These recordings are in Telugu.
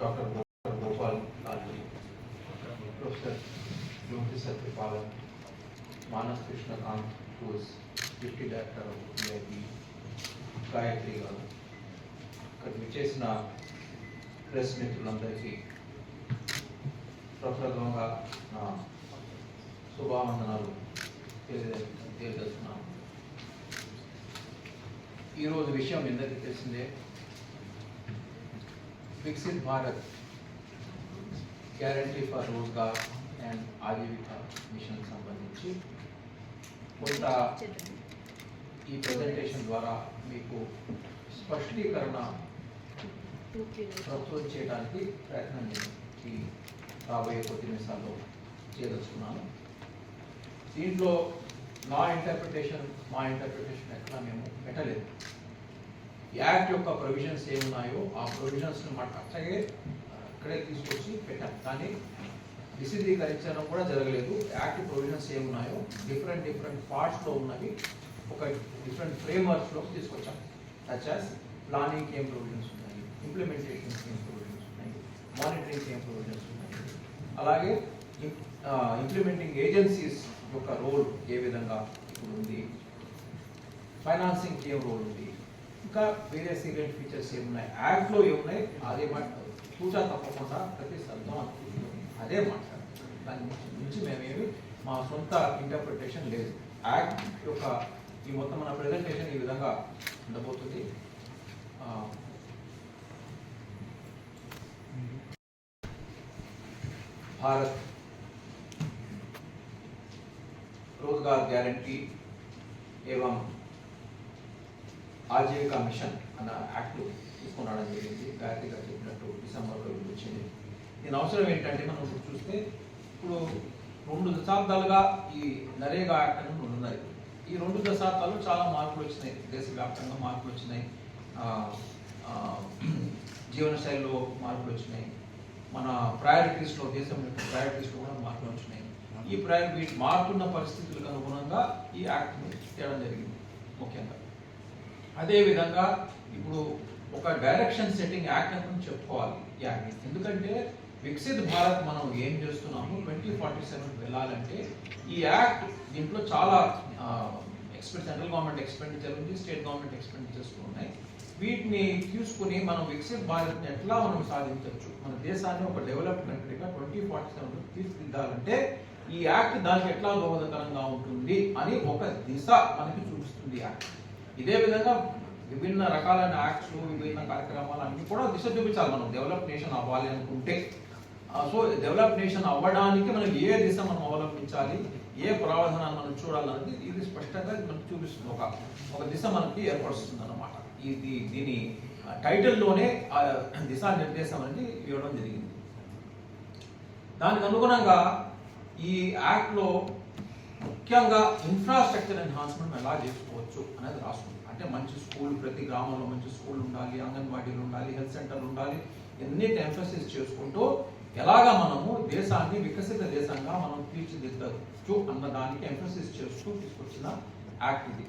Doctor Gopal Lalji professor Jyoti Satyapalan Manas Krishnakant who's deputy director of PIB Gayatri garu ఇక్కడ విచ్చేసిన ప్రెస్ మిత్రులందరికీ ప్రప్రథమంగా నా శుభావందనాలు తెలియజేస్తున్నాను. ఈరోజు విషయం ఎందరికీ తెలిసిందే. Viksit Bharat guarantee for Rozgar and Ajeevika mission సంబంధించి కొంత ఈ ప్రజెంటేషన్ ద్వారా మీకు స్పష్టీకరణ ప్రస్తుతం చేయడానికి ప్రయత్నం నేను ఈ రాబోయే కొద్ది నిమిషాల్లో చేయదలుచుకున్నాను దీంట్లో నా ఇంటర్ప్రిటేషన్ మా ఇంటర్ప్రిటేషన్ ఎక్కడ మేము పెట్టలేదు. యాక్ట్ యొక్క ప్రొవిజన్స్ ఏమున్నాయో ఆ ప్రొవిజన్స్ని మాకు అట్లాగే అక్కడే తీసుకొచ్చి పెట్టాం. కానీ విశదీకరించడం కూడా జరగలేదు. యాక్ట్ ప్రొవిజన్స్ ఏమున్నాయో డిఫరెంట్ డిఫరెంట్ పార్ట్స్లో ఉన్నవి ఒక డిఫరెంట్ ఫ్రేమ్వర్క్స్లో తీసుకొచ్చాం. సచ్ యాజ్ ప్లానింగ్ ఏం ప్రొవిజన్స్ ఉన్నాయి ఇంప్లిమెంటేషన్ ఏం ప్రొవిజన్స్ ఉన్నాయి మానిటరింగ్ ఏం ప్రొవిజన్స్ ఉన్నాయి. అలాగే ఇంప్లిమెంటింగ్ ఏజెన్సీస్ యొక్క రోల్ ఏ విధంగా ఇప్పుడు ఉంది? ఫైనాన్సింగ్ ఏం రోల్ ఉంది. ఇంకా వేరే సీరియల్ ఫీచర్స్ ఏమున్నాయి యాక్ట్లో ఏమున్నాయి అదే మాట చూసా తప్పకుండా ప్రతి అర్థం అదే మాట్లాడాలి దాని నుంచి మేమేమి మా సొంత ఇంటర్ప్రిటేషన్ లేదు యాక్ట్ యొక్క ఈ మొత్తం మన ప్రెజెంటేషన్ ఈ విధంగా ఉండబోతుంది ఆ, భారత్ रोजगार गारंटी एवं ఆజీవికా మిషన్ అన్న యాక్ట్ తీసుకొని రావడం జరిగింది గాయత్రి గారు చెప్పినట్టు డిసెంబర్లో ఇది వచ్చింది దీని అవసరం ఏంటంటే మనం ఇప్పుడు చూస్తే ఇప్పుడు రెండు దశాబ్దాలుగా ఈ నరేగా యాక్ట్ అని ఒకటి ఈ రెండు దశాబ్దాలు చాలా మార్పులు వచ్చినాయి. దేశవ్యాప్తంగా మార్పులు వచ్చినాయి. జీవనశైలిలో మార్పులు వచ్చినాయి. మన ప్రయారిటీస్లో దేశం యొక్క ప్రయారిటీస్లో కూడా మార్పులు వచ్చినాయి. ఈ ప్రయారిటీ మారుతున్న పరిస్థితులకు అనుగుణంగా ఈ యాక్ట్ని చేయడం జరిగింది. ముఖ్యంగా అదేవిధంగా ఇప్పుడు ఒక డైరెక్షన్ సెట్టింగ్ యాక్ట్ అని చెప్పుకోవాలి ఈ యాక్ట్ ఎందుకంటే వికసిత్ భారత్ మనం ఏం చేస్తున్నాము? ట్వంటీ ఫార్టీ సెవెన్ వెళ్ళాలంటే ఈ యాక్ట్ దీంట్లో చాలా ఎక్స్పెండ్ సెంట్రల్ గవర్నమెంట్ ఎక్స్పెండిచర్ ఉంది స్టేట్ గవర్నమెంట్ ఎక్స్పెండిచర్స్ ఉన్నాయి. వీటిని తీసుకుని మనం వికసిత్ భారత్ని ఎట్లా మనం సాధించవచ్చు? మన దేశాన్ని ఒక డెవలప్డ్ కంట్రీగా ట్వంటీ ఫార్టీ సెవెన్ తీర్చిదిద్దాలంటే ఈ యాక్ట్ దానికి ఎట్లా దోహదకరంగా ఉంటుంది అని ఒక దిశ మనకి చూపిస్తుంది యాక్ట్ ఇదే విధంగా విభిన్న రకాలైన యాక్ట్స్ విభిన్న కార్యక్రమాలు అన్ని కూడా దిశ చూపించాలి మనం. డెవలప్ నేషన్ అవ్వాలి అనుకుంటే. సో డెవలప్ నేషన్ అవ్వడానికి మనం ఏ దిశ మనం అవలంబించాలి ఏ ప్రావధానాన్ని మనం చూడాలన్నది ఇది స్పష్టంగా మనకు చూపిస్తుంది. ఒక ఒక దిశ మనకి ఏర్పరుస్తుంది అన్నమాట. ఇది దీని టైటిల్లోనే దిశా నిర్దేశం అనేది ఇవ్వడం జరిగింది. దానికి అనుగుణంగా ఈ యాక్ట్లో ముఖ్యంగా ఇన్ఫ్రాస్ట్రక్చర్ ఎన్హాన్స్మెంట్ ఎలా చేసుకోవచ్చు అనేది రాస్తుంది. అంటే మంచి స్కూల్ ప్రతి గ్రామంలో మంచి స్కూల్ ఉండాలి అంగన్వాడీలు ఉండాలి హెల్త్ సెంటర్లు ఉండాలి ఎన్నిటి ఎంఫోసిస్ చేసుకుంటూ ఎలాగా మనము దేశాన్ని వికసిత దేశంగా మనం తీర్చిదిద్దచ్చు అన్న దానికి ఎంఫసిస్ చేస్తూ తీసుకొచ్చిన యాక్ట్ ఇది.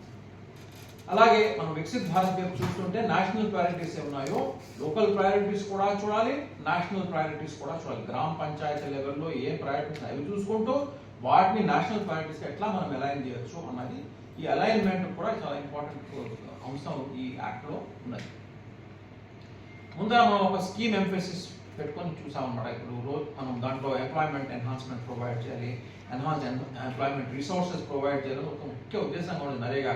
అలాగే మనం వికసిత్ భారత్ వైపు చూస్తుంటే నేషనల్ ప్రయారిటీస్ ఏమున్నాయో? లోకల్ ప్రయారిటీస్ కూడా చూడాలి నేషనల్ ప్రయారిటీస్ కూడా చూడాలి. గ్రామ పంచాయతీ లెవెల్లో ఏ ప్రయారిటీస్ అవి చూసుకుంటూ వాటిని నేషనల్ ప్రయారిటీస్ ఎట్లా మనం అలైన్ చేయొచ్చు అన్నది ఈ అలైన్మెంట్ కూడా చాలా ఇంపార్టెంట్ అంశం ఈ యాక్ట్లో ఉన్నది. ముందర మనం ఒక స్కీమ్ ఎంఫసిస్ పెట్టుకొని చూసామన్నమాట ఇప్పుడు రోజు మనం దాంట్లో ఎంప్లాయ్మెంట్ ఎన్హాన్స్మెంట్ ప్రొవైడ్ చేయాలి ఎన్హాన్స్ ఎంప్లాయ్మెంట్ రిసోర్సెస్ ప్రొవైడ్ చేయాలి ఒక ముఖ్య ఉద్దేశంగా ఉంది నరేగా.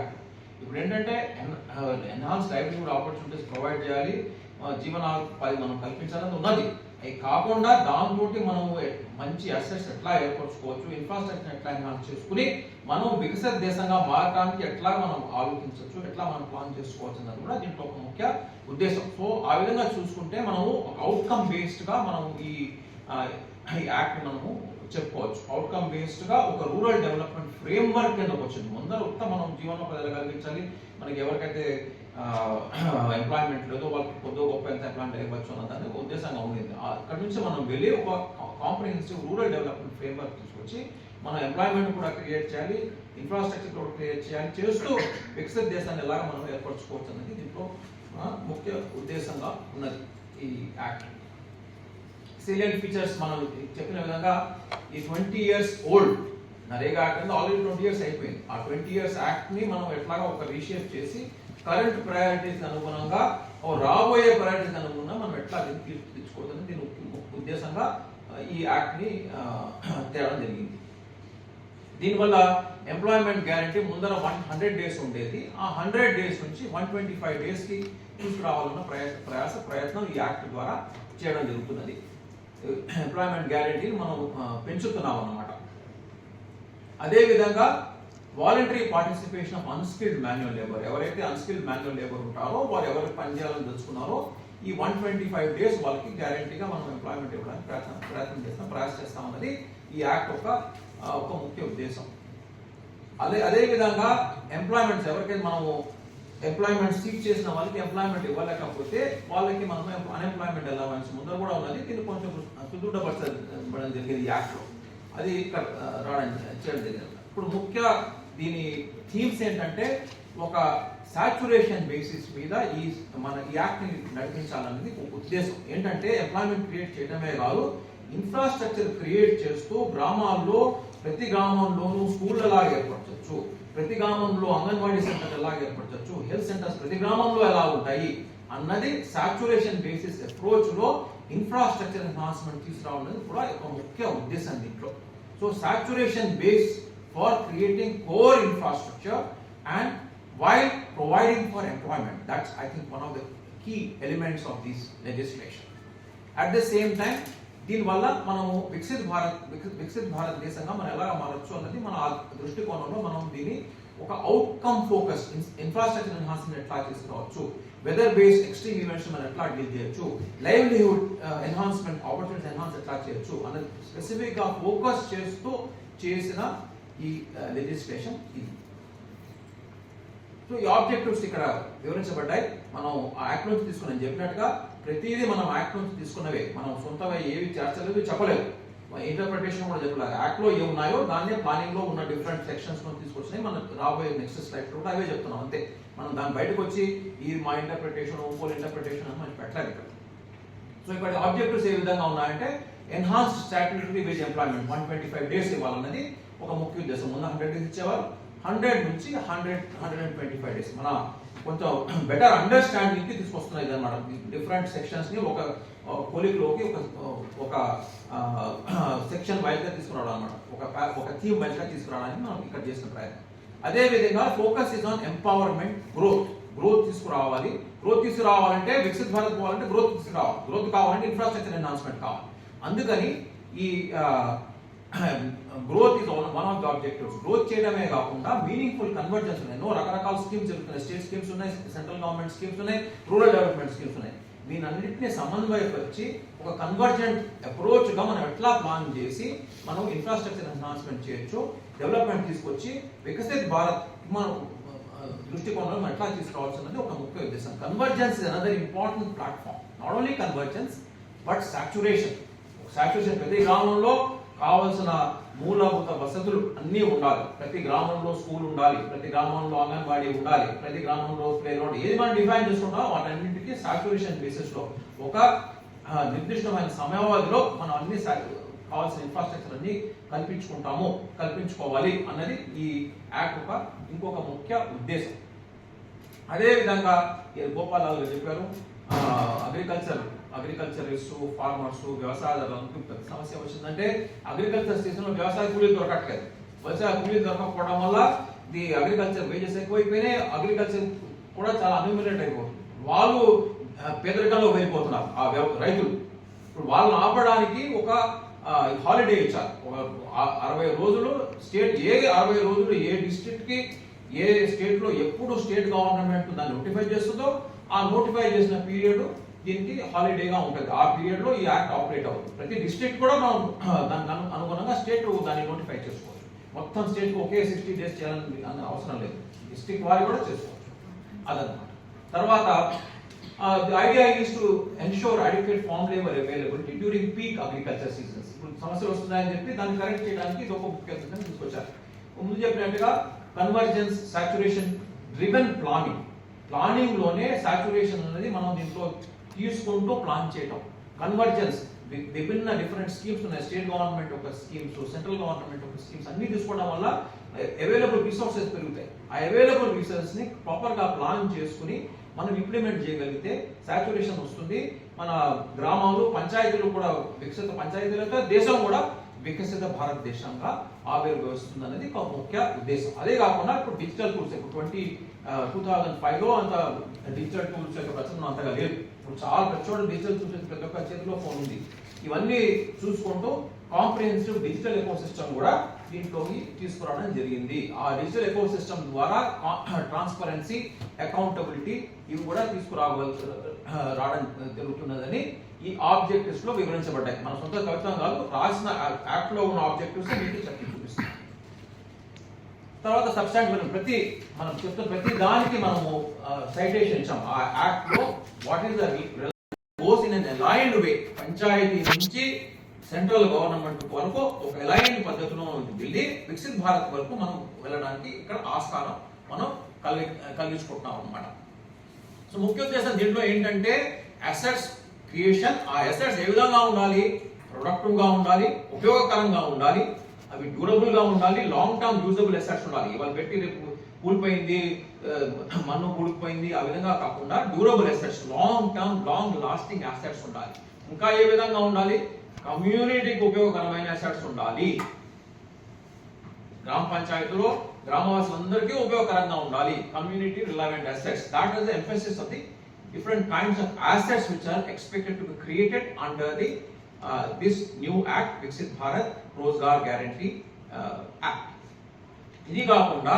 ఇప్పుడు ఏంటంటే ఎన్హాన్స్ లైవ్లీహుడ్ ఆపర్చునిటీస్ ప్రొవైడ్ చేయాలి జీవన పది మనం కల్పించాలని ఉన్నది. కాకుండా దాంతో మనం మంచి అసెట్స్ ఎట్లా ఏర్పరచుకోవచ్చు ఇన్ఫ్రాస్ట్రక్చర్ ఎట్లా ఎన్హాన్స్ చేసుకుని మనం వికసిత దేశంగా మారడానికి ఎట్లా మనం ఆలోచించవచ్చు ఎట్లా మనం ప్లాన్ చేసుకోవచ్చు అన్నది కూడా దీంట్లో ఒక ముఖ్య ఉద్దేశం. సో ఆ విధంగా చూసుకుంటే మనము ఒక అవుట్కమ్ బేస్డ్గా మనం ఈ ఈ యాక్ట్ మనము చెప్పుకోవచ్చు. అవుట్కమ్ బేస్డ్గా ఒక రూరల్ డెవలప్మెంట్ ఫ్రేమ్వర్క్ కింద వచ్చింది. ముందర ఉత్త మనం జీవనోపాధి కలిగించాలి. మనకి ఎవరికైతే ఎంప్లాయ్మెంట్ లేదో వాళ్ళకి కొద్దిగా గొప్ప ఎంత ఎంప్లాయ్మెంట్ ఇవ్వచ్చు అన్న దాని ఉద్దేశంగా ఉండింది. ఆ, అక్కడ నుంచి మనం వెళ్ళి ఒక కాంప్రిహెన్సివ్ రూరల్ డెవలప్మెంట్ ఫ్రేమ్వర్క్ తీసుకొచ్చి మనం ఎంప్లాయ్మెంట్ కూడా క్రియేట్ చేయాలి. ఇన్ఫ్రాస్ట్రక్చర్ కూడా క్రియేట్ చేయాలి. చేస్తూ వికసిత దేశాన్ని ఎలాగ మనం ఏర్పరచుకోవచ్చు అనేది దీంట్లో ముఖ్య ఉద్దేశంగా ఉన్నది ఈ యాక్ట్ సీలియన్ ఫీచర్స్ మనం చెప్పిన విధంగా ఈ twenty years old NREGA act అనేది ఆల్రెడీ ట్వంటీ ఇయర్స్ అయిపోయింది. ఆ ట్వంటీ ఇయర్స్ యాక్ట్ని మనం ఎట్లాగా ఒక రీషేప్ చేసి కరెంట్ ప్రయారిటీస్ అనుగుణంగా ఓ రాబోయే ప్రయారిటీస్ అనుగుణంగా మనం ఎట్లా దీన్ని దీని ఉద్దేశంగా ఈ యాక్ట్ని తేవడం జరిగింది. దీనివల్ల ఎంప్లాయ్మెంట్ గ్యారంటీ ముందర వన్ హండ్రెడ్ డేస్ ఉండేది. ఆ హండ్రెడ్ డేస్ నుంచి వన్ ట్వంటీ ఫైవ్ డేస్కి తీసుకురావాలన్న ప్రయాస ప్రయాస ప్రయత్నం ఈ యాక్ట్ ద్వారా చేయడం జరుగుతున్నది. ఎంప్లాయ్మెంట్ గ్యారంటీని మనం పెంచుతున్నాం అన్నమాట అదేవిధంగా voluntary participation of unskilled manual labour ఎవరైతే అన్స్కిల్డ్ మాన్యువల్ లేబర్ ఉంటారో వారు ఎవరు పని చేయాలని తెలుసుకున్నారో ఈ వన్ ట్వంటీ ఫైవ్ డేస్ వాళ్ళకి గ్యారంటీగా మనం ఎంప్లాయ్మెంట్ ఇవ్వడానికి ప్రయత్నం ప్రయత్నం చేస్తాం ప్రయాస చేస్తాం అన్నది ఈ యాక్ట్ యొక్క ఒక ముఖ్య ఉద్దేశం. అదే అదేవిధంగా ఎంప్లాయ్మెంట్స్ ఎవరికైతే మనము ఎంప్లాయ్మెంట్ సీక్ చేసిన వాళ్ళకి ఎంప్లాయ్మెంట్ ఇవ్వలేకపోతే వాళ్ళకి మనం అన్ఎంప్లాయ్మెంట్ అలవెన్స్ ముందర కూడా ఉన్నది. దీన్ని కొంచెం సుదృఢపరచడం జరిగింది యాక్ట్లో. అది ఇక్కడ రావడం చేయడం జరిగింది. ఇప్పుడు ముఖ్య దీని థీమ్స్ ఏంటంటే ఒక సాచురేషన్ బేసిస్ మీద ఈ మన ఈ యాక్ట్ని నడిపించాలనేది ఒక ఉద్దేశం. ఏంటంటే ఎంప్లాయ్మెంట్ క్రియేట్ చేయడమే కాదు ఇన్ఫ్రాస్ట్రక్చర్ క్రియేట్ చేస్తూ గ్రామాల్లో ప్రతి గ్రామంలోనూ స్కూళ్ళలా ఏర్పరచవచ్చు. ప్రతి గ్రామంలో అంగన్వాడీ సెంటర్ ఎలా ఏర్పరచవచ్చు హెల్త్ సెంటర్స్ ప్రతి గ్రామంలో ఎలా ఉంటాయి? అన్నది సాచురేషన్ బేసిస్ అప్రోచ్లో ఇన్ఫ్రాస్ట్రక్చర్ ఎన్హాన్స్మెంట్ తీసుకురావడం కూడా ఒక ముఖ్య ఉద్దేశం దీంట్లో. So saturation base for creating core infrastructure and why providing for employment that's I think one of the key elements of this legislation at the same time దీనివల్ల మనము వికసిత్ భారత్ వికసిత్ భారతదేశంగా మనం ఎలా మారచ్చు అన్నది మన దృష్టికోణంలో మనం దీన్ని ఒక అవుట్కమ్ ఫోకస్ ఇన్ఫ్రాస్ట్రక్చర్ ఎన్హాన్స్మెంట్ ఎట్లా చేసుకోవచ్చు? వెదర్ బేస్డ్ ఎక్స్ట్రీమ్ ఈవెంట్స్ మనం ఎట్లా డీల్ చేయొచ్చు? లైవ్లీహుడ్ ఎన్హాన్స్మెంట్ ఆపర్చునిటీస్ ఎన్హాన్స్ ఎట్లా చేయొచ్చు? అన్నది స్పెసిఫిక్గా ఫోకస్ చేస్తూ చేసిన ఈ uh, లెజిస్లేషన్ ఇది. సో ఈ ఆబ్జెక్టివ్స్ ఇక్కడ వివరించబడ్డాయి. మనం ఆ యాక్ట్ నుంచి తీసుకున్నాం. చెప్పినట్టుగా ప్రతిదీ మనం యాక్ట్ నుంచి తీసుకున్నవే. మనం సొంతంగా ఏవి చేర్చలేదు చెప్పలేదు. ఇంటర్ప్రిటేషన్ కూడా చెప్పలేదు యాక్ట్లో ఏ ఉన్నాయో దాన్నే ప్లానింగ్లో ఉన్న డిఫరెంట్ సెక్షన్స్ మనం తీసుకొచ్చినాయి మనం రాబోయే నెక్స్ట్ స్లైడ్ కూడా అవే చెప్తున్నాం అంతే. మనం దాని బయటకు వచ్చి ఈ మా ఇంటర్ప్రిటేషన్ ఇంకోల్ ఇంటర్ప్రిటేషన్ అని మనం పెట్టలేదు ఇక్కడ. సో ఇక్కడ ఆబ్జెక్టివ్స్ ఏ విధంగా ఉన్నాయంటే enhanced statutory wage employment one twenty five days ఇవ్వాలన్నది ఒక ముఖ్య ఉద్దేశం. ముందు హండ్రెడ్ డేస్ ఇచ్చేవారు. హండ్రెడ్ నుంచి hundred hundred and twenty five days మన కొంచెం బెటర్ అండర్స్టాండింగ్కి తీసుకొస్తున్నాయి అనమాట డిఫరెంట్ సెక్షన్స్ని ఒక కొలిక్లోకి ఒక ఒక సెక్షన్ వైజ్గా తీసుకురావడం అనమాట ఒక ఒక థీమ్ వైజ్గా తీసుకురావడానికి మనం ఇక్కడ చేసిన ప్రయత్నం. అదే విధంగా focus is on empowerment growth growth తీసుకురావాలి. గ్రోత్ తీసుకురావాలంటే వికసిత్ భారత్ పోవాలంటే గ్రోత్ తీసుకురావాలి. గ్రోత్ కావాలంటే ఇన్ఫ్రాస్ట్రక్చర్ ఎన్హాన్స్మెంట్ కావాలి. అందుకని ఈ growth is one of the objectives growth చేయడమే కాకుండా మీనింగ్ఫుల్ కన్వర్జెన్స్ ఉన్నాయి. ఎన్నో రకరకాల స్కీమ్స్ జరుగుతున్నాయి. స్టేట్ స్కీమ్స్ ఉన్నాయి సెంట్రల్ గవర్నమెంట్ స్కీమ్స్ ఉన్నాయి రూరల్ డెవలప్మెంట్ స్కీమ్స్ ఉన్నాయి. దీనన్నింటినీ సమన్వయపరిచి ఒక కన్వర్జెంట్ అప్రోచ్గా మనం ఎట్లా ప్లాన్ చేసి మనం ఇన్ఫ్రాస్ట్రక్చర్ ఎన్హాన్స్మెంట్ చేయొచ్చు డెవలప్మెంట్ తీసుకొచ్చి వికసిత్ భారత్ మనం దృష్టికోణంలో మనం ఎట్లా తీసుకురావాల్సినది ఒక ముఖ్య ఉద్దేశం. Convergence is another important platform not only convergence but saturation saturation ప్రతి గ్రామంలో కావలసిన మూలభూత వసతులు అన్నీ ఉండాలి. ప్రతి గ్రామంలో స్కూల్ ఉండాలి ప్రతి గ్రామంలో అంగన్వాడీ ఉండాలి ప్రతి గ్రామంలో ప్లే గ్రౌండ్ ఏది మనం డిఫైన్ చేసుకుంటామో వాటన్నింటికి సాచురేషన్ బేసిస్లో ఒక నిర్దిష్టమైన సమయావధిలో మనం అన్ని కావాల్సిన ఇన్ఫ్రాస్ట్రక్చర్ అన్ని కల్పించుకుంటాము కల్పించుకోవాలి అన్నది ఈ యాక్ట్ ఒక ఇంకొక ముఖ్య ఉద్దేశం. అదే విధంగా ఈ గారు చెప్పారు అగ్రికల్చర్ అగ్రికల్చరిస్ట్ ఫార్మర్స్ వ్యవసాయదారులకు పెద్ద సమస్య వచ్చిందంటే అగ్రికల్చర్ స్టేషన్లో వ్యవసాయ కూలీలు దొరకట్లేదు. వ్యవసాయ కూలీలు దొరకకపోవడం వల్ల ది అగ్రికల్చర్ వేజెస్ ఎక్కువైపోయినాయి. అగ్రికల్చర్ కూడా చాలా అన్యూమినేట్ అయిపోతుంది. వాళ్ళు పేదరికంలో వెళ్ళిపోతున్నారు ఆ వ్యవ- రైతులు. ఇప్పుడు వాళ్ళని ఆపడానికి ఒక హాలిడే ఇచ్చారు. ఒక అరవై రోజులు స్టేట్ ఏ అరవై రోజులు ఏ డిస్ట్రిక్ట్కి ఏ స్టేట్లో ఎప్పుడు స్టేట్ గవర్నమెంట్ దాన్ని నోటిఫై చేస్తుందో ఆ నోటిఫై చేసిన పీరియడ్ దీనికి హాలిడేగా ఉంటుంది. ఆ పీరియడ్లో ఈ యాక్ట్ ఆపరేట్ అవుతుంది. ప్రతి డిస్ట్రిక్ట్ కూడా మనం దానికి అనుగుణంగా స్టేట్ దాన్ని నోటిఫై చేసుకోవచ్చు. మొత్తం స్టేట్ ఒకే సిక్స్టీ డేస్ చేయాలని అవసరం లేదు. డిస్ట్రిక్ట్ వారి కూడా చేసుకోవచ్చు. అదనమాట తర్వాత the idea is to ensure adequate farm labour availability during peak agriculture seasons ఇప్పుడు సమస్యలు వస్తున్నాయని చెప్పి దాన్ని కరెక్ట్ చేయడానికి ఇది ఒక ముఖ్య తీసుకొచ్చారు. ముందు చెప్పినట్టుగా కన్వర్జెన్స్ సాచురేషన్ డ్రివెన్ ప్లానింగ్ ప్లానింగ్లోనే సాచురేషన్ అనేది మనం దీంట్లో తీసుకుంటూ ప్లాన్ చేయటం. కన్వర్జెన్స్ విభిన్న డిఫరెంట్ స్కీమ్స్ ఉన్నాయి. స్టేట్ గవర్నమెంట్ ఒక స్కీమ్స్ సెంట్రల్ గవర్నమెంట్ ఒక స్కీమ్స్ అన్ని తీసుకోవడం వల్ల అవైలబుల్ రిసోర్సెస్ పెరుగుతాయి. ఆ అవైలబుల్ రిసోర్సెస్ని ప్రాపర్గా ప్లాన్ చేసుకుని మనం ఇంప్లిమెంట్ చేయగలిగితే సాచురేషన్ వస్తుంది. మన గ్రామాలు పంచాయతీలు కూడా వికసిత పంచాయతీలతో దేశం కూడా వికసిత భారతదేశంగా ఆవిర్భవిస్తుంది అనేది ఒక ముఖ్య ఉద్దేశం. అదే కాకుండా ఇప్పుడు డిజిటల్ టూల్స్ ఇప్పుడు ట్వంటీ టూ థౌజండ్ ఫైవ్లో అంత డిజిటల్ టూల్స్ యొక్క ప్రచురణ అంతగా లేదు. ఇప్పుడు చాలా ప్రతి డిజిటల్ టూల్స్ ప్రతి ఒక్క చేతిలో ఫోన్ ఉంది. ఇవన్నీ చూసుకుంటూ కాంప్రిహెన్సివ్ డిజిటల్ ఎకో సిస్టమ్ కూడా దీంట్లోకి తీసుకురావడం జరిగింది. ఆ డిజిటల్ ఎకో సిస్టమ్ ద్వారా ట్రాన్స్పరెన్సీ అకౌంటబిలిటీ ఇవి కూడా తీసుకురాగల రావడం జరుగుతున్నదని ఈ ఆబ్జెక్టివ్స్లో వివరించబడ్డాయి. మన సొంత కవిత్వం కాదు రాసిన యాక్ట్లో ఉన్న ఆబ్జెక్టివ్స్ మీకు చెప్పి చూపిస్తాం తర్వాత సబ్స్టాంటివ్ ప్రతి మనం చెప్తున్న ప్రతి దానికి మనము సైటేషన్ ఇచ్చాం. ఆ యాక్ట్లో what is goes in aligned way panchayat నుంచి సెంట్రల్ గవర్నమెంట్ వరకు ఒక అలైన్డ్ పద్ధతిలో వెళ్ళి వికసిత్ భారత్ వరకు మనం వెళ్ళడానికి ఇక్కడ ఆస్కారం మనం కలిగి కలిగించుకుంటున్నాం అనమాట సో ముఖ్య ఉద్దేశం దీంట్లో ఏంటంటే అసెట్స్ క్రియేషన్ ఆ ఎసెట్స్ ఏ విధంగా ఉండాలి? ప్రొడక్టివ్గా ఉండాలి? ఉపయోగకరంగా ఉండాలి? అవి డ్యూరబుల్గా ఉండాలి? లాంగ్ టర్మ్ యూజబుల్ ఎసెట్స్ ఉండాలి. ఇవాళ పెట్టి రేపు కూలిపోయింది మన్ను కూలిపోయింది ఆ విధంగా కాకుండా durable assets long term long lasting assets ఉండాలి. ఇంకా ఏ విధంగా ఉండాలి? కమ్యూనిటీకి ఉపయోగకరమైన అసెట్స్ ఉండాలి. గ్రామ పంచాయతీలో గ్రామవాసులందరికీ ఉపయోగకరంగా ఉండాలి. Community relevant assets that is the of the different assets of are expected are expected created under created under the this new act Viksit Bharat Rozgar uh, Act. ఇది కాకుండా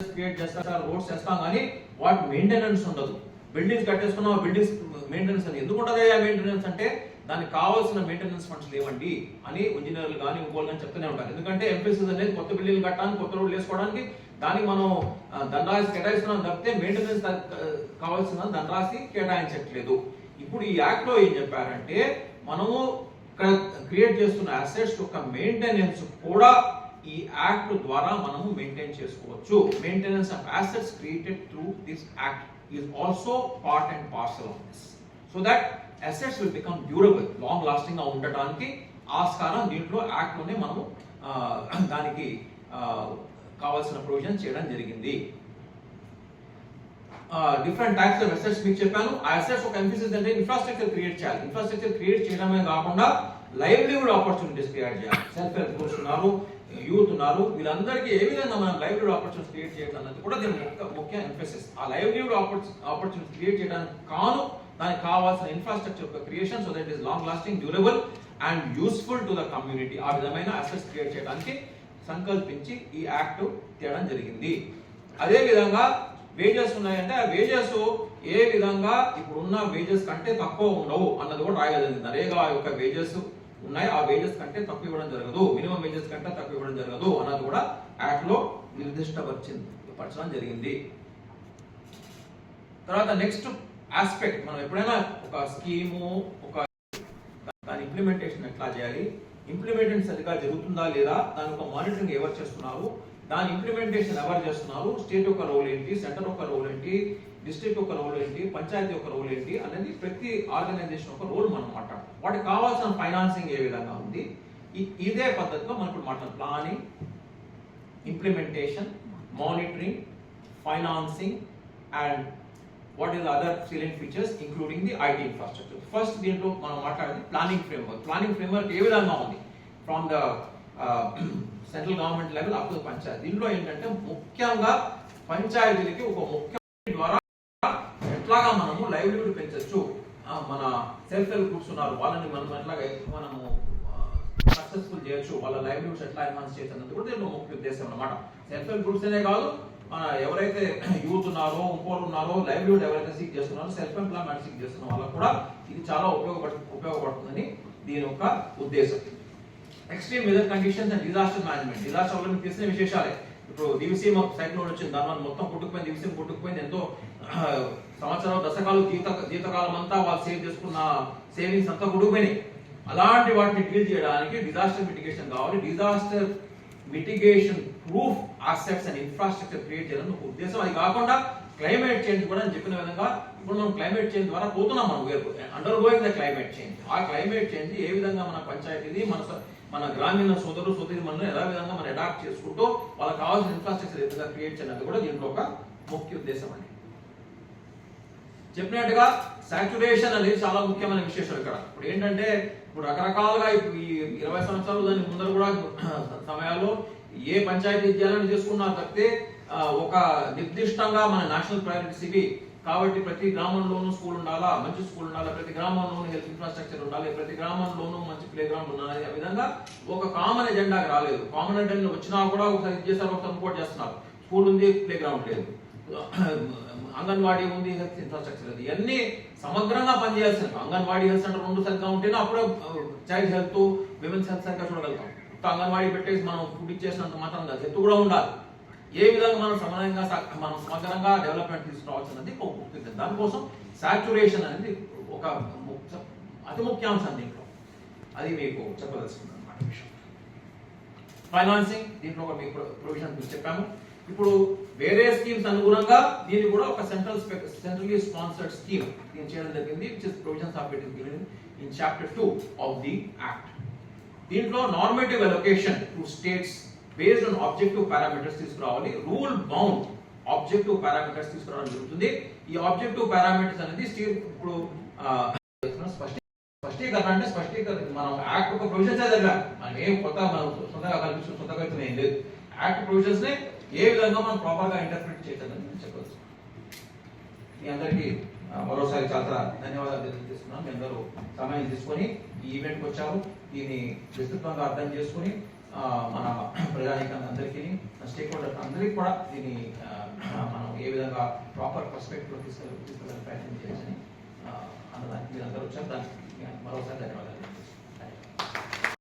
క్రియేట్ చేస్తారు రోడ్స్ చేస్తాం కానీ వాటి మెయింటెనెన్స్ ఉండదు. బిల్డింగ్స్ కట్టేసుకున్నాం బిల్డింగ్స్ మెయింటెనెన్స్ అని ఎందుకు ఉంటుంది? మెయింటెనెన్స్ అంటే దానికి కావాల్సిన మెయింటెనెన్స్ ఫండ్స్ లేవండి అని ఇంజనీర్లు కానీ ఇంకోళ్ళు కానీ చెప్తూనే ఉంటారు. ఎందుకంటే ఎంపీసీస్ అనేది కొత్త బిల్డింగ్లు కట్టడానికి కొత్త రోడ్లు వేసుకోవడానికి దానికి మనం దండాలు కేటాయిస్తున్నాం తప్పితే మెయింటెనెన్స్ కావాల్సిన ధనరాశి కేటాయించట్లేదు. ఇప్పుడు ఈ యాక్ట్లో ఏం చెప్పారంటే మనము ఇక్కడ క్రియేట్ చేస్తున్న అసెట్స్ యొక్క మెయింటెనెన్స్ కూడా ఈ యాక్ట్ ద్వారా మనము మెయింటైన్ చేసుకోవచ్చు. Maintenance of assets created through this act is also part and parcel of this. So that assets will become durable long లాస్టింగ్గా ఉండటానికి ఆస్కారం దీంట్లో యాక్ట్లోనే మనము దానికి కావాల్సిన ప్రొవిజన్ చేయడం జరిగింది. డిఫరెంట్ టైప్స్ ఆఫ్ అసెట్స్ మీకు చెప్పాను. ఆ అసెట్స్ ఒక ఎంఫిసిస్ అంటే ఇన్ఫ్రాస్ట్రక్చర్ క్రియేట్ చేయాలి. ఇన్ఫ్రాస్ట్రక్చర్ క్రియేట్ చేయడమే కాకుండా లైవ్లీహుడ్ ఆపర్చునిటీస్ క్రియేట్ చేయాలి. సెల్ఫ్ హెల్ప్ గ్రూప్స్ ఉన్నారు యూత్ ఉన్నారు వీళ్ళందరికీ ఏ విధంగా మనం లైవ్లీహుడ్ ఆపర్చునిటీస్ క్రియేట్ చేయడం అన్నది కూడా దీని ముఖ్య ముఖ్య ఎంఫసిస్ ఆ లైవ్లీహుడ్ ఆపర్చునిటీస్ క్రియేట్ చేయడానికి కాను దానికి కావాల్సిన ఇన్ఫ్రాస్ట్రక్చర్ యొక్క creation so that is long lasting durable and useful to the community ఆ విధమైన అసెట్స్ క్రియేట్ చేయడానికి సంకల్పించి ఈ యాక్ట్ తేయడం జరిగింది. అదేవిధంగా వేజెస్ ఉన్నాయంటే ఆ వేజెస్ ఏ విధంగా ఇప్పుడున్న వేజెస్ కంటే తక్కువ ఉండవు అన్నది కూడా రాయగలిగింది. నరేగా యొక్క వేజెస్ ఉన్నాయి. ఆ వేజెస్ కంటే తక్కువ ఇవ్వడం జరగదు. మినిమం వేజెస్ కంటే తక్కువ ఇవ్వడం జరగదు అన్నది కూడా యాక్ట్లో నిర్దిష్టపరిచింది. పరచడం జరిగింది. తర్వాత నెక్స్ట్ ఆస్పెక్ట్ మనం ఎప్పుడైనా ఒక స్కీము ఒక దాని ఇంప్లిమెంటేషన్ ఎట్లా చేయాలి? ఇంప్లిమెంటేషన్ సరిగా జరుగుతుందా లేదా? దాని యొక్క మానిటరింగ్ ఎవరు చేస్తున్నారు? దాని ఇంప్లిమెంటేషన్ ఎవరు చేస్తున్నారు? స్టేట్ యొక్క రోల్ ఏంటి? సెంటర్ యొక్క రోల్ ఏంటి? డిస్ట్రిక్ట్ యొక్క రోల్ ఏంటి? పంచాయతీ యొక్క రోల్ ఏంటి? అనేది ప్రతి ఆర్గనైజేషన్ యొక్క రోల్ మనం మాట్లాడతాం వాటికి కావాల్సిన ఫైనాన్సింగ్ ఏ విధంగా ఉంది? ఇదే పద్ధతిలో మనం ఇప్పుడు మాట్లాడతాం. Planning implementation monitoring financing and what is other ceiling features including the IT infrastructure first దీంట్లో మనం మాట్లాడేది ప్లానింగ్ ఫ్రేమ్వర్క్ ప్లానింగ్ ఫ్రేమ్వర్క్ ఏ విధంగా ఉంది? From the central government level up to panchayat. దీనిలో ఏంటంటే ముఖ్యంగా పంచాయతీలకి ఒక ముఖ్య ద్వారా ఎట్లాగా మనము లైవ్లీహుడ్ పెంచొచ్చు. మన సెల్ఫ్ హెల్ప్ గ్రూప్స్ ఉన్నారు. వాళ్ళని మనం ఎట్లాగా మనము సక్సెస్ఫుల్ చేయొచ్చు. వాళ్ళ లైవ్లీహుడ్స్ ఎట్లా ఎన్హాన్స్ చేయొచ్చు అన్నది కూడా దీనిలో ముఖ్య ఉద్దేశం అన్నమాట. సెల్ఫ్ హెల్ప్ గ్రూప్స్ అనే కాదు మన ఎవరైతే యూత్ ఉన్నారో ఇంకోరు ఉన్నారో లైవ్లీహుడ్ ఎవరైతే సీక్ చేస్తున్నారో సెల్ఫ్ ఎంప్లాయ్మెంట్ సీక్ చేస్తున్న వాళ్ళకు కూడా ఇది చాలా ఉపయోగపడు ఉపయోగపడుతుందని దీని యొక్క ఉద్దేశం. Extreme weather conditions and disaster management disaster వల్ల మీకు తెలిసిన విశేషాలే. ఇప్పుడు దివిసీమ సైక్లోన్ వచ్చింది. దాని వల్ల మొత్తం కొట్టుకుపోయింది దివిసీమ కొట్టుకుపోయింది. ఎంతో సంవత్సరం సంవత్సరాలు దశకాలు జీవిత జీవితకాలం అంతా వాళ్ళు సేవ్ చేసుకున్న సేవింగ్స్ అంతా కొట్టుకుపోయినాయి. అలాంటి వాటిని డీల్ చేయడానికి డిజాస్టర్ మిటిగేషన్ కావాలి. Disaster mitigation proof assets and infrastructure create చేయాలని ఉద్దేశం. అది కాకుండా క్లైమేట్ చేంజ్ కూడా నేను చెప్పిన విధంగా ఇప్పుడు మనం క్లైమేట్ చేంజ్ ద్వారా పోతున్నాం మనం. Undergoing the climate change ఆ క్లైమేట్ చేంజ్ ఏ విధంగా మన పంచాయతీని మన స- మన గ్రామీణ సోదరు సోదరిమణులు ఎలా విధంగా మనం అడాప్ట్ చేసుకుంటూ వాళ్ళకి కావాల్సిన ఇన్ఫ్రాస్ట్రక్చర్ ఎంతగా క్రియేట్ చేయడానికి కూడా దీంట్లో ఒక ముఖ్య ఉద్దేశం అండి. చెప్పినట్టుగా సాచురేషన్ అనేది చాలా ముఖ్యమైన విశేషం ఇక్కడ. ఇప్పుడు ఏంటంటే ఇప్పుడు రకరకాలుగా ఈ ఇరవై సంవత్సరాలు దాని ముందర కూడా సమయాల్లో ఏ పంచాయతీ విద్యాలయం చేసుకున్నా తప్పితే ఒక నిర్దిష్టంగా మన నేషనల్ ప్రయారిటీస్ ఇవి కాబట్టి ప్రతి గ్రామంలోనూ స్కూల్ ఉండాలా? మంచి స్కూల్ ఉండాలా? ప్రతి గ్రామంలోనూ హెల్త్ ఇన్ఫ్రాస్ట్రక్చర్ ఉండాలి? ప్రతి గ్రామంలోనూ మంచి ప్లే గ్రౌండ్ ఉండాలి? ఆ విధంగా ఒక కామన్ ఎజెండాకి రాలేదు. కామన్ ఎజెండా వచ్చినా కూడా ఒకసారి ఇది చేస్తారు ఒకసారి ఇంకోటి చేస్తున్నారు. స్కూల్ ఉంది ప్లే గ్రౌండ్ లేదు. అంగన్వాడీ ఉంది హెల్త్ ఇన్ఫ్రాస్ట్రక్చర్ ఉంది. ఇవన్నీ సమగ్రంగా పనిచేయాల్సిన అంగన్వాడీ హెల్త్ సెంటర్ రెండు సరిగ్గా ఉంటేనే అప్పుడే uh, child health women's health సరిగ్గా చూడగలుగుతాం. అంగన్వాడీ పెట్టేసి మనం ఫుడ్ ఇచ్చేసినంత మాత్రం కాదు. హెల్త్ కూడా ఉండాలి. ఏ విధంగా మనం సమన్వయంగా మనం సమగ్రంగా డెవలప్మెంట్ తీసుకురావాల్సినది ఒక ముఖ్య దానికోసం సాచురేషన్ అనేది ఒక ముఖ్య అతి ముఖ్యాంశం దీంట్లో. అది మీకు చెప్పదలుచుకుంది అనమాట విషయం. ఫైనాన్సింగ్ దీంట్లో ఒక మీకు ప్రొవిజన్ మీకు చెప్పాము. ఇప్పుడు వేరే స్కీమ్స్ అనుగుణంగా దీన్ని కూడా ఒక సెంట్రల్ సెంట్రల్లీ స్పాన్సర్డ్ స్కీమ్ దీన్ని చేయడం జరిగింది which is provisions of it given in chapter two of the act దీంట్లో normative allocation to states based on objective parameters తీసుకురావాలి. రూల్ బౌండ్ ఆబ్జెక్టివ్ పారామీటర్స్ తీసుకురావడం జరుగుతుంది. ఈ ఆబ్జెక్టివ్ పారామీటర్స్ అనేది స్టీల్ ఇప్పుడు స్పష్టీకరణ అంటే స్పష్టీకరణ. మనం యాక్ట్ ఒక ప్రొవిజన్స్ చదివా. మనం ఏం కొత్త మనం సొంతగా కల్పించిన సొంతగా అయితే ఏం లేదు. యాక్ట్ ప్రొవిజన్స్ని ఏ విధంగా మనం ప్రాపర్గా ఇంటర్ప్రిట్ చేయాలని చెప్పవచ్చు మీ అందరికీ మరోసారి చాలా ధన్యవాదాలు తెలియజేస్తున్నాను. మీ అందరూ సమయం తీసుకొని ఈ ఈవెంట్కి వచ్చారు. దీన్ని విస్తృతంగా అర్థం చేసుకొని మన ప్రజానీకాన్ని అందరికీ స్టేక్ హోల్డర్ అందరికీ కూడా దీన్ని మనం ఏ విధంగా ప్రాపర్ పర్స్పెక్టివ్లో తీసుకెళ్ళి తీసుకెళ్ళాలి ప్రయత్నం చేయొచ్చని అన్నదానికి మీరు అందరూ వచ్చారు. దానికి మరోసారి ధన్యవాదాలు.